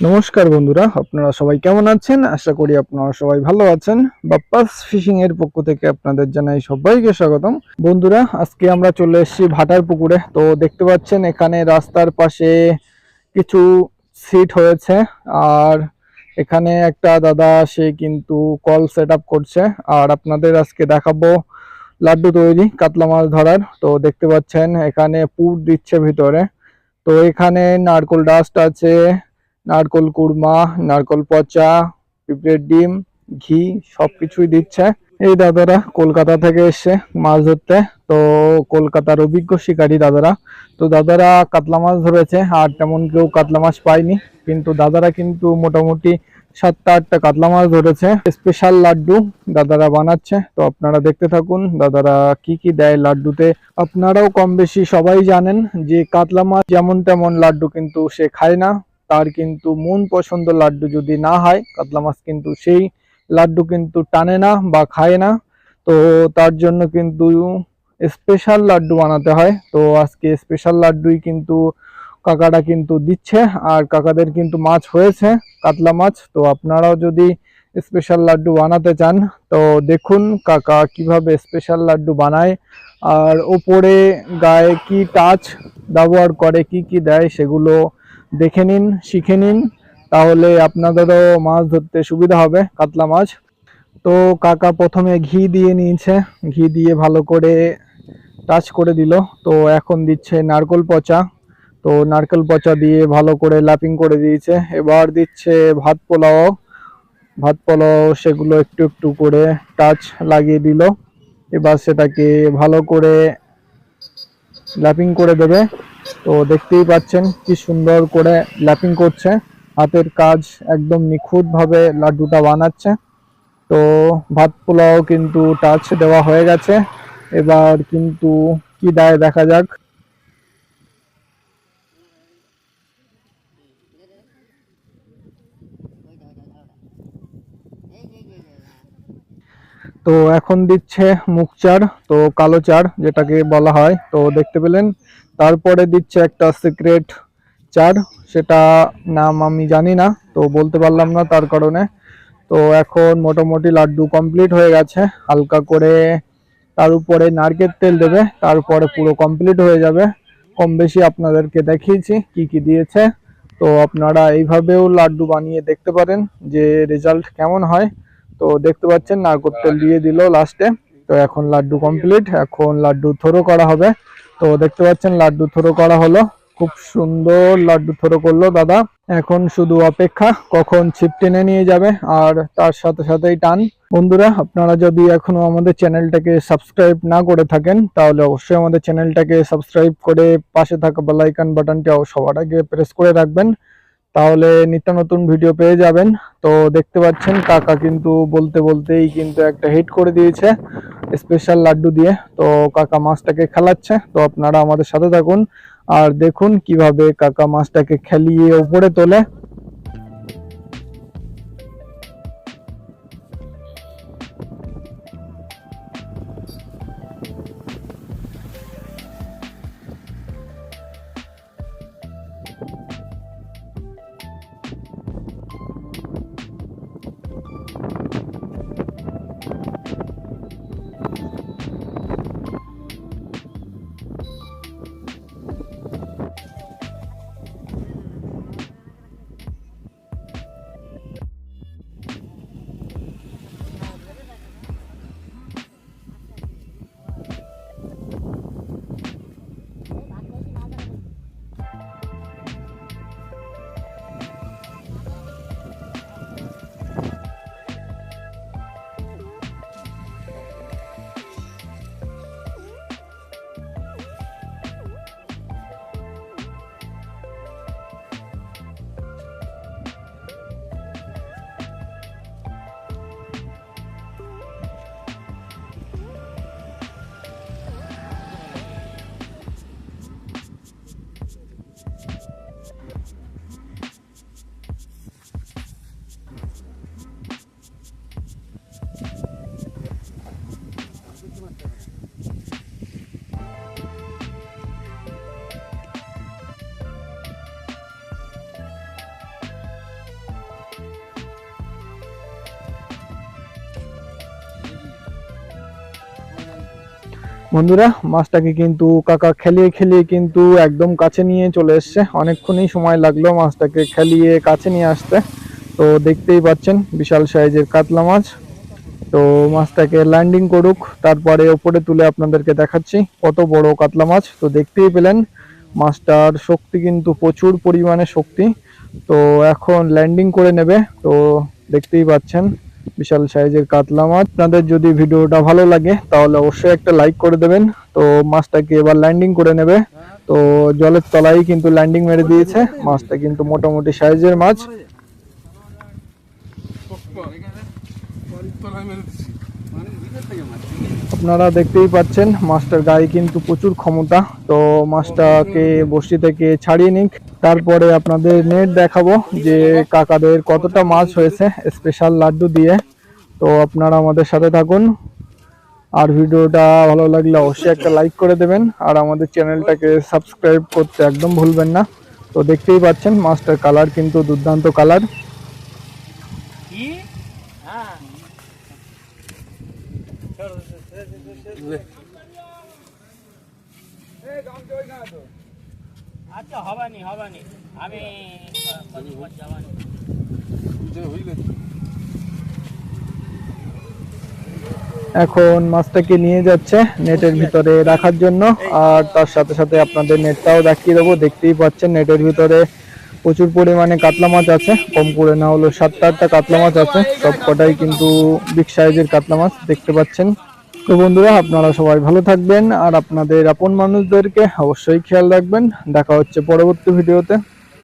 নমস্কার বন্ধুরা, আপনারা সবাই কেমন আছেন? আশা করি আপনারা সবাই ভালো আছেন। বাপ্পাস ফিশিং এর পক্ষ থেকে আপনাদের জানাই সবাইকে স্বাগতম। বন্ধুরা, আজকে আমরা চলে এসেছি ভাটার পুকুরে। তো দেখতে পাচ্ছেন, এখানে রাস্তার পাশে কিছু সিট হয়েছে। আর এখানে একটা দাদা, সে কিন্তু কল সেট করছে। আর আপনাদের আজকে দেখাবো লাড্ডু তৈরি, কাতলা মাছ ধরার। তো দেখতে পাচ্ছেন, এখানে পুর দিচ্ছে ভিতরে। তো এখানে নারকোল ডাস্ট আছে নারকোল কুড়মা নারকোল পচা, পিঁপড়ের ডিম, ঘি, সবকিছুই দিচ্ছে। এই দাদারা কলকাতা থেকে এসে মাছ ধরতে। তো কলকাতার অভিজ্ঞ শিকারী দাদারা। তো দাদারা কাতলা মাছ ধরেছে, আর তেমন কেউ কাতলা মাছ পায়নি। কিন্তু দাদারা কিন্তু মোটামুটি সাতটা আটটা কাতলা মাছ ধরেছে। স্পেশাল লাড্ডু দাদারা বানাচ্ছে। তো আপনারা দেখতে থাকুন, দাদারা কি কি দেয় লাড্ডুতে। আপনারাও কম বেশি সবাই জানেন যে কাতলা মাছ যেমন তেমন লাড্ডু কিন্তু সে খায় না। তার কিন্তু মন পছন্দ লাড্ডু যদি না হয়, কাতলা মাছ কিন্তু সেই লাড্ডু কিন্তু টানে না বা খায় না। তো তার জন্য কিন্তু স্পেশাল লাড্ডু বানাতে হয়। তো আজকে স্পেশাল লাড্ডুই কিন্তু কাকাটা কিন্তু দিচ্ছে আর কাকাদের কিন্তু মাছ হয়েছে, কাতলা মাছ। তো আপনারাও যদি স্পেশাল লাড্ডু বানাতে চান, তো দেখুন কাকা কীভাবে স্পেশাল লাড্ডু বানায় আর ওপরে গায়ে কি টাচ ব্যবহার করে, কি কি দেয় সেগুলো দেখে নিন, শিখে নিন, তাহলে আপনাদেরও মাছ ধরতে সুবিধা হবে, কাতলা মাছ। তো কাকা প্রথমে ঘি দিয়ে নিয়েছে, ঘি দিয়ে ভালো করে টাচ করে দিল। তো এখন দিচ্ছে নারকল পচা। তো নারকেল পচা দিয়ে ভালো করে ল্যাপিং করে দিয়েছে। এবার দিচ্ছে ভাত পোলাও। ভাত পোলাও সেগুলো একটু একটু করে টাচ লাগিয়ে দিল। এবার সেটাকে ভালো করে ল্যাপিং করে দেবে। তো দেখতেই পাচ্ছেন কি সুন্দর করে ল্যাপিং করছে। হাতের কাজ একদম নিখুঁতভাবে লাড্ডুটা বানাচ্ছে। তো ভাত পোলাও কিন্তু টাচ দেওয়া হয়ে গেছে। এবার কিন্তু কি দেয় দেখা যাক। তো এখন দিচ্ছে মুখ চার তো কালো চার যেটাকে বলা হয়। তো দেখতে পেলেন তারপরে দিচ্ছে একটা সিক্রেট চার, সেটা নাম আমি জানি না, তো বলতে পারলাম না তার কারণে। তো এখন মোটামুটি লাড্ডু কমপ্লিট হয়ে গেছে, হালকা করে তার উপরে নারকেল তেল দেবে, তারপরে পুরো কমপ্লিট হয়ে যাবে। কম বেশি আপনাদেরকে দেখিয়েছি, কি কি দিয়েছে। তো আপনারা এইভাবেও লাড্ডু বানিয়ে দেখতে পারেন যে রেজাল্ট কেমন হয়। তো দেখতে পাচ্ছেন, নারকোল তেল দিয়ে দিল লাস্টে তো এখন লাড্ডু কমপ্লিট এখন লাড্ডু থ্রো করা হবে। তো দেখতে পাচ্ছেন লাড্ডু থ্রো করা হলো। খুব সুন্দর লাড্ডু থ্রো করল দাদা। এখন শুধু অপেক্ষা, কখন ছিপ টেনে নিয়ে যাবে আর তার সাথে সাথেই টান। বন্ধুরা, আপনারা যদি এখনও আমাদের চ্যানেলটাকে সাবস্ক্রাইব না করে থাকেন, তাহলে অবশ্যই আমাদের চ্যানেলটাকে সাবস্ক্রাইব করে পাশে থাকা বেলাইকান বাটনটাও সবার আগে প্রেস করে রাখবেন। তাহলে নিত্য নতুন ভিডিও পেয়ে যাবেন। তো দেখতে পাচ্ছেন, কাকা কিন্তু বলতে বলতেই কিন্তু একটা হিট করে দিয়েছে স্পেশাল লাড্ডু দিয়ে। তো কাকা মাছটাকে খেলাচ্ছে, তো আপনারা আমাদের সাথে থাকুন। আর দেখুন কীভাবে কাকা মাছটাকে খেলিয়ে উপরে তোলে। বন্ধুরা, মাছটাকে কিন্তু কাকা খেলিয়ে খেলিয়ে কিন্তু একদম কাছে নিয়ে চলে এসছে। অনেকক্ষণই সময় লাগল মাছটাকে খেলিয়ে কাছে নিয়ে আসতে। তো দেখতেই পাচ্ছেন, বিশাল সাইজের কাতলা মাছ। তো মাছটাকে ল্যান্ডিং করুক, তারপরে ওপরে তুলে আপনাদেরকে দেখাচ্ছি, কত বড় কাতলা মাছ। তো দেখতেই পেলেন, মাছটার শক্তি কিন্তু প্রচুর পরিমাণে শক্তি। তো এখন ল্যান্ডিং করে নেবে। তো দেখতেই পাচ্ছেন বিশাল সাইজের কাতলা মাছ। আপনাদের যদি ভিডিওটা ভালো লাগে, তাহলে অবশ্যই একটা লাইক করে দেবেন। তো মাছটাকে এবার ল্যান্ডিং করে নেবে। তো জলের তলায় কিন্তু ল্যান্ডিং মেরে দিয়েছে। মাছটা কিন্তু মোটামুটি সাইজের মাছ। আপনারা দেখতেই পাচ্ছেন, মাছটার গায়ে কিন্তু প্রচুর ক্ষমতা। তো মাছটাকে বসি থেকে ছাড়িয়ে নিক। তারপরে আপনাদের নেট দেখাবো যে কাকাদের কতটা মাছ হয়েছে স্পেশাল লাড্ডু দিয়ে। তো আপনারা আমাদের সাথে থাকুন। আর ভিডিওটা ভালো লাগলে অবশ্যই একটা লাইক করে দেবেন। আর আমাদের চ্যানেলটাকে সাবস্ক্রাইব করতে একদম ভুলবেন না। তো দেখতেই পাচ্ছেন, মাছটার কালার কিন্তু দুর্দান্ত কালার আচ্ছা এখন মাছটাকে নিয়ে যাচ্ছে নেটের ভিতরে রাখার জন্য, আর তার সাথে সাথে আপনাদের নেটটাও দেখিয়ে দেবো। দেখতেই পাচ্ছেন নেটের ভিতরে প্রচুর পরিমাণে কাতলা মাছ আছে। কম করে না হলো সাতটা আটটা কাতলা মাছ আছে। সব কটাই কিন্তু বিগ সাইজের কাতলা মাছ, দেখতে পাচ্ছেন। তো বন্ধুরা, আপনারা সবাই ভালো থাকবেন। আর আপনাদের আপন মানুষদেরকে অবশ্যই খেয়াল রাখবেন। দেখা হচ্ছে পরবর্তী ভিডিওতে।